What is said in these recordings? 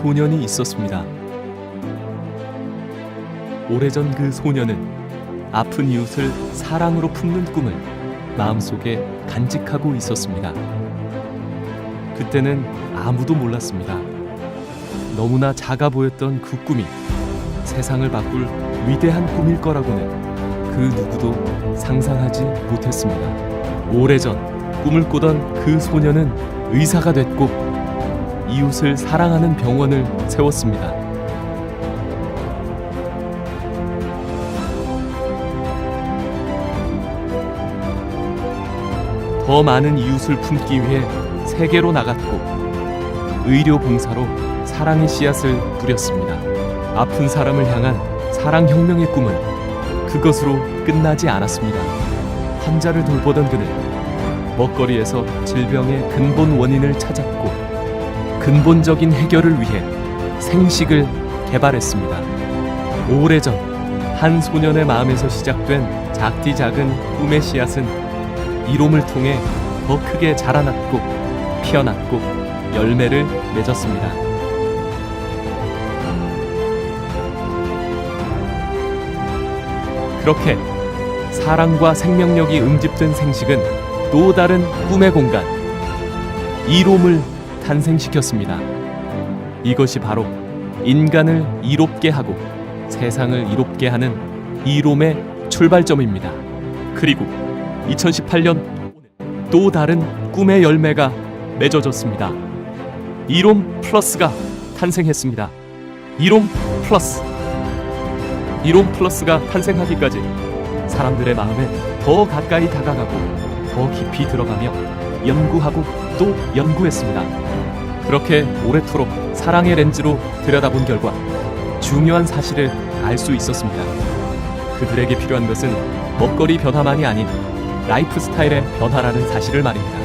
한 소년이 있었습니다. 오래전 그 소년은 아픈 이웃을 사랑으로 품는 꿈을 마음속에 간직하고 있었습니다. 그때는 아무도 몰랐습니다. 너무나 작아 보였던 그 꿈이 세상을 바꿀 위대한 꿈일 거라고는 그 누구도 상상하지 못했습니다. 오래전 꿈을 꾸던 그 소년은 의사가 됐고 이웃을 사랑하는 병원을 세웠습니다. 더 많은 이웃을 품기 위해 세계로 나갔고 의료 봉사로 사랑의 씨앗을 뿌렸습니다. 아픈 사람을 향한 사랑 혁명의 꿈은 그것으로 끝나지 않았습니다. 환자를 돌보던 그는 먹거리에서 질병의 근본 원인을 찾았고 근본적인 해결을 위해 생식을 개발했습니다. 오래전 한 소년의 마음에서 시작된 작디 작은 꿈의 씨앗은 이롬을 통해 더 크게 자라났고 피어났고 열매를 맺었습니다. 그렇게 사랑과 생명력이 응집된 생식은 또 다른 꿈의 공간 이롬을 탄생시켰습니다. 이것이 바로 인간을 이롭게 하고 세상을 이롭게 하는 이롬의 출발점입니다. 그리고 2018년 또 다른 꿈의 열매가 맺어졌습니다. 이롬 플러스가 탄생했습니다. 이롬 플러스. 이롬 플러스가 탄생하기까지 사람들의 마음에 더 가까이 다가가고 더 깊이 들어가며 연구하고 또 연구했습니다. 그렇게 오래도록 사랑의 렌즈로 들여다본 결과 중요한 사실을 알 수 있었습니다. 그들에게 필요한 것은 먹거리 변화만이 아닌 라이프 스타일의 변화라는 사실을 말입니다.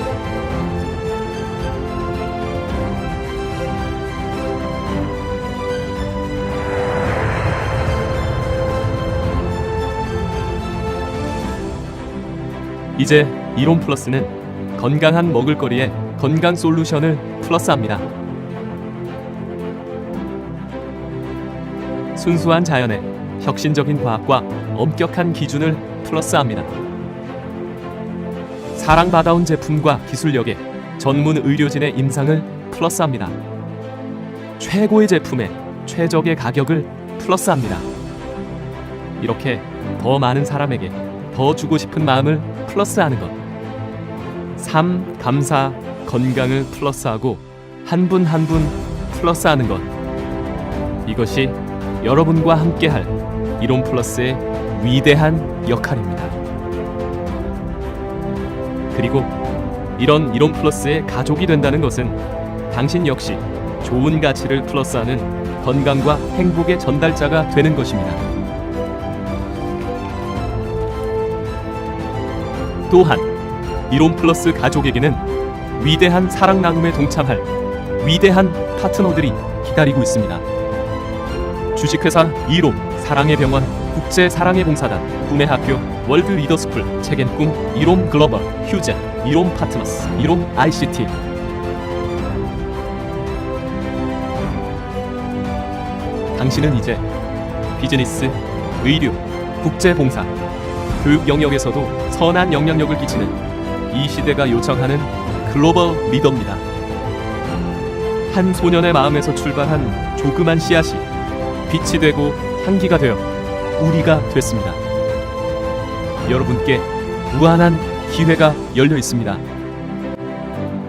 이제 이론 플러스는 건강한 먹을거리에 건강 솔루션을 플러스합니다. 순수한 자연에 혁신적인 과학과 엄격한 기준을 플러스합니다. 사랑받아온 제품과 기술력에 전문 의료진의 임상을 플러스합니다. 최고의 제품에 최적의 가격을 플러스합니다. 이렇게 더 많은 사람에게 더 주고 싶은 마음을 플러스하는 것. 삶, 감사, 건강을 플러스하고 한 분 한 분 플러스하는 것. 이것이 여러분과 함께할 이론 플러스의 위대한 역할입니다. 그리고 이런 이론 플러스의 가족이 된다는 것은 당신 역시 좋은 가치를 플러스하는 건강과 행복의 전달자가 되는 것입니다. 또한 이론 플러스 가족에게는 위대한 사랑 나눔에 동참할 위대한 파트너들이 기다리고 있습니다. 주식회사 이롬 사랑의 병원 국제 사랑의 봉사단 꿈의 학교 월드 리더스쿨 책앤 꿈 이롬 글로벌 휴젠 이롬 파트너스 이롬 ICT 당신은 이제 비즈니스, 의료, 국제 봉사, 교육 영역에서도 선한 영향력을 끼치는 이 시대가 요청하는 글로벌 리더입니다. 한 소년의 마음에서 출발한 조그만 씨앗이 빛이 되고 향기가 되어 우리가 됐습니다. 여러분께 무한한 기회가 열려 있습니다.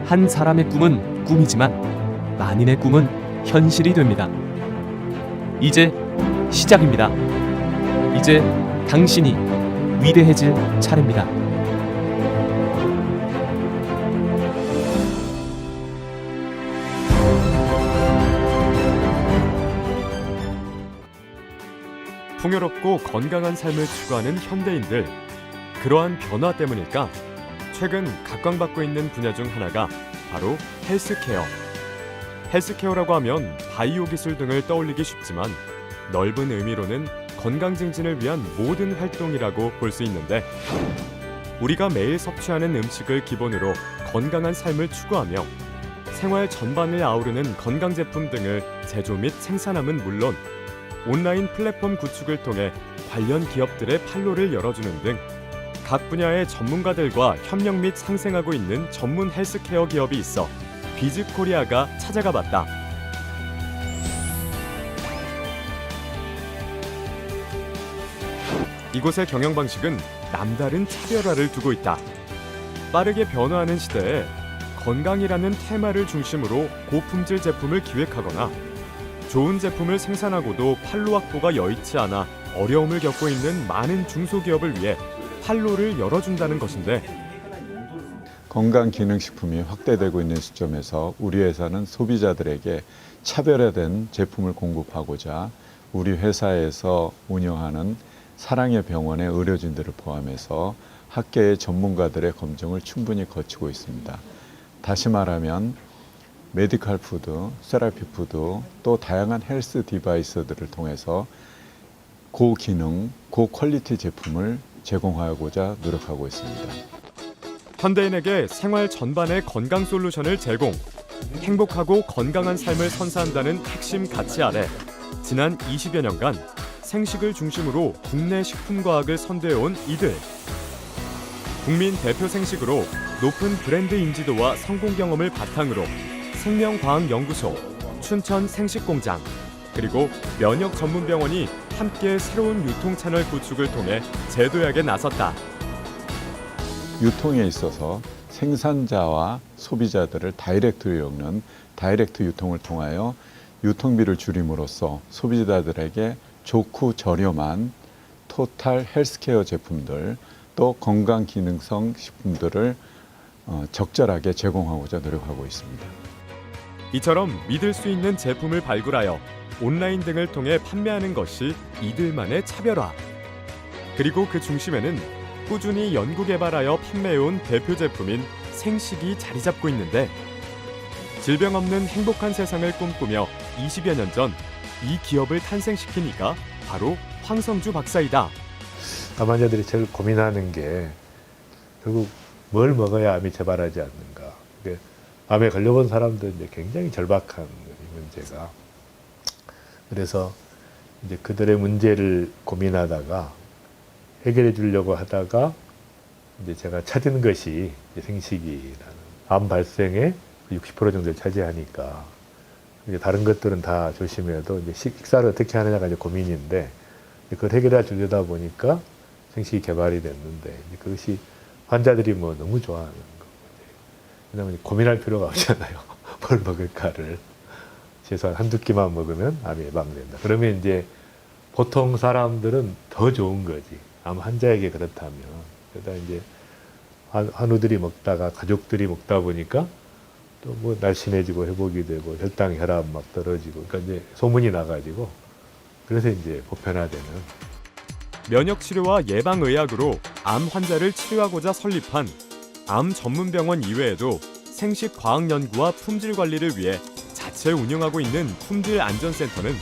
한 사람의 꿈은 꿈이지만 만인의 꿈은 현실이 됩니다. 이제 시작입니다. 이제 당신이 위대해질 차례입니다. 풍요롭고 건강한 삶을 추구하는 현대인들 그러한 변화 때문일까? 최근 각광받고 있는 분야 중 하나가 바로 헬스케어. 헬스케어라고 하면 바이오 기술 등을 떠올리기 쉽지만 넓은 의미로는 건강 증진을 위한 모든 활동이라고 볼 수 있는데 우리가 매일 섭취하는 음식을 기본으로 건강한 삶을 추구하며 생활 전반을 아우르는 건강 제품 등을 제조 및 생산함은 물론 온라인 플랫폼 구축을 통해 관련 기업들의 판로를 열어주는 등 각 분야의 전문가들과 협력 및 상생하고 있는 전문 헬스케어 기업이 있어 비즈 코리아가 찾아가 봤다. 이곳의 경영 방식은 남다른 차별화를 두고 있다. 빠르게 변화하는 시대에 건강이라는 테마를 중심으로 고품질 제품을 기획하거나 좋은 제품을 생산하고도 판로 확보가 여의치 않아 어려움을 겪고 있는 많은 중소기업을 위해 판로를 열어준다는 것인데 건강기능식품이 확대되고 있는 시점에서 우리 회사는 소비자들에게 차별화된 제품을 공급하고자 우리 회사에서 운영하는 사랑의 병원의 의료진들을 포함해서 학계의 전문가들의 검증을 충분히 거치고 있습니다. 다시 말하면 메디칼 푸드, 세라피 푸드, 또 다양한 헬스 디바이스들을 통해서 고기능, 고퀄리티 제품을 제공하고자 노력하고 있습니다. 현대인에게 생활 전반의 건강 솔루션을 제공, 행복하고 건강한 삶을 선사한다는 핵심 가치 아래 지난 20여 년간 생식을 중심으로 국내 식품과학을 선도해온 이들. 국민 대표 생식으로 높은 브랜드 인지도와 성공 경험을 바탕으로 생명과학연구소, 춘천 생식공장, 그리고 면역 전문 병원이 함께 새로운 유통 채널 구축을 통해 제도약에 나섰다. 유통에 있어서 생산자와 소비자들을 다이렉트로 엮는 다이렉트 유통을 통하여 유통비를 줄임으로써 소비자들에게 좋고 저렴한 토탈 헬스케어 제품들 또 건강 기능성 식품들을 어, 적절하게 제공하고자 노력하고 있습니다. 이처럼 믿을 수 있는 제품을 발굴하여 온라인 등을 통해 판매하는 것이 이들만의 차별화. 그리고 그 중심에는 꾸준히 연구 개발하여 판매해온 대표 제품인 생식이 자리 잡고 있는데 질병 없는 행복한 세상을 꿈꾸며 20여 년 전 이 기업을 탄생시킨 이가 바로 황성주 박사이다. 암 환자들이 제일 고민하는 게 결국 뭘 먹어야 암이 재발하지 않는가. 암에 걸려본 사람들 이제 굉장히 절박한 이 문제가. 그래서 이제 그들의 문제를 고민하다가 해결해 주려고 하다가 이제 제가 찾은 것이 이제 생식이라는 암 발생의 60% 정도를 차지하니까 이제 다른 것들은 다 조심해도 이제 식사를 어떻게 하느냐가 이제 고민인데 그걸 해결해 주려다 보니까 생식이 개발이 됐는데 그것이 환자들이 뭐 너무 좋아하는 왜냐하면 고민할 필요가 없잖아요. 뭘 먹을까를 최소한 한두 끼만 먹으면 암이 예방된다. 그러면 이제 보통 사람들은 더 좋은 거지. 암 환자에게 그렇다면. 그러다 이제 한- 한우들이 먹다가 가족들이 먹다 보니까 또 뭐 날씬해지고 회복이 되고 혈당 혈압 막 떨어지고. 그러니까 이제 소문이 나가지고 그래서 이제 보편화되는. 면역 치료와 예방 의학으로 암 환자를 치료하고자 설립한 암 전문 병원 이외에도 생식 과학 연구와 품질 관리를 위해 자체 운영하고 있는 품질 안전센터는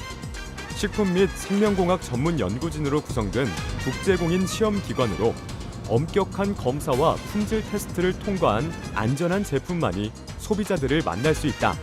식품 및 생명공학 전문 연구진으로 구성된 국제공인 시험 기관으로 엄격한 검사와 품질 테스트를 통과한 안전한 제품만이 소비자들을 만날 수 있다.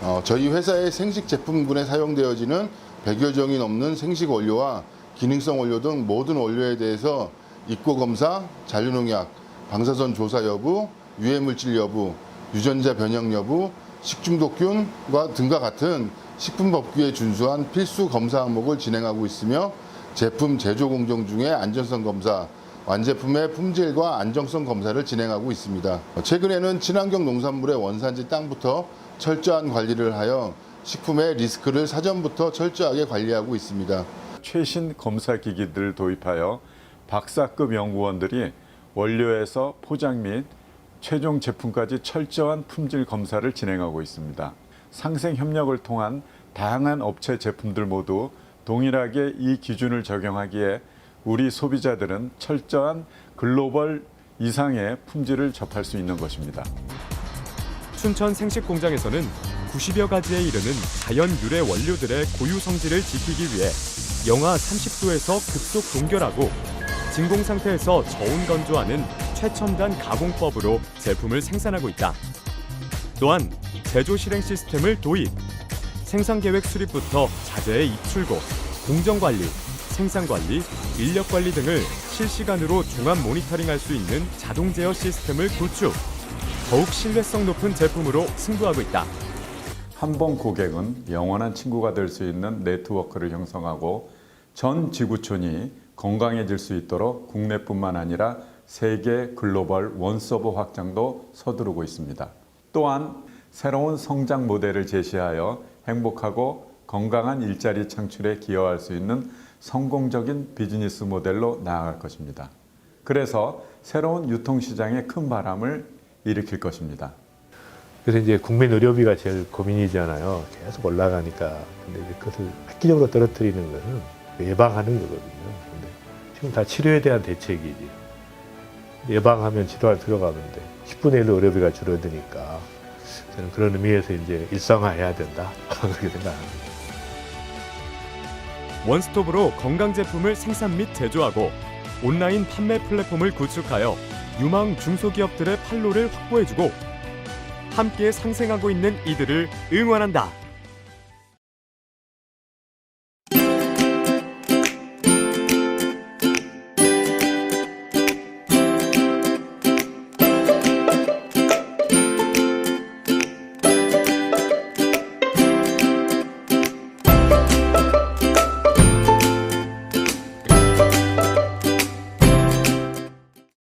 어, 저희 회사의 생식 제품군에 사용되어지는 100여 종이 넘는 생식 원료와 기능성 원료 등 모든 원료에 대해서 입고 검사, 잔류농약, 방사선 조사 여부, 유해 물질 여부, 유전자 변형 여부, 식중독균과 등과 같은 식품법규에 준수한 필수 검사 항목을 진행하고 있으며 제품 제조 공정 중에 안전성 검사, 완제품의 품질과 안정성 검사를 진행하고 있습니다. 최근에는 친환경 농산물의 원산지 땅부터 철저한 관리를 하여 식품의 리스크를 사전부터 철저하게 관리하고 있습니다. 최신 검사 기기들을 도입하여 박사급 연구원들이 원료에서 포장 및 최종 제품까지 철저한 품질 검사를 진행하고 있습니다. 상생 협력을 통한 다양한 업체 제품들 모두 동일하게 이 기준을 적용하기에 우리 소비자들은 철저한 글로벌 이상의 품질을 접할 수 있는 것입니다. 춘천 생식 공장에서는 90여 가지에 이르는 자연 유래 원료들의 고유 성질을 지키기 위해 영하 30도에서 급속 동결하고 진공 상태에서 저온 건조하는 최첨단 가공법으로 제품을 생산하고 있다. 또한 제조 실행 시스템을 도입. 생산 계획 수립부터 자재의 입출고, 공정 관리, 생산 관리, 인력 관리 등을 실시간으로 종합 모니터링할 수 있는 자동 제어 시스템을 구축. 더욱 신뢰성 높은 제품으로 승부하고 있다. 한 번 고객은 영원한 친구가 될 수 있는 네트워크를 형성하고 전 지구촌이 건강해질 수 있도록 국내뿐만 아니라 세계 글로벌 원서버 확장도 서두르고 있습니다. 또한 새로운 성장 모델을 제시하여 행복하고 건강한 일자리 창출에 기여할 수 있는 성공적인 비즈니스 모델로 나아갈 것입니다. 그래서 새로운 유통시장에 큰 바람을 일으킬 것입니다. 그래서 이제 국민 의료비가 제일 고민이잖아요. 계속 올라가니까. 근데 이제 그것을 획기적으로 떨어뜨리는 것은 예방하는 거거든요. 지금 다 치료에 대한 대책이지. 예방하면 치료할 필요가 없는데 10분의 1로 의료비가 줄어드니까 저는 그런 의미에서 이제 일상화해야 된다. 그렇게 생각합니다. 원스톱으로 건강 제품을 생산 및 제조하고 온라인 판매 플랫폼을 구축하여 유망 중소기업들의 판로를 확보해주고 함께 상생하고 있는 이들을 응원한다.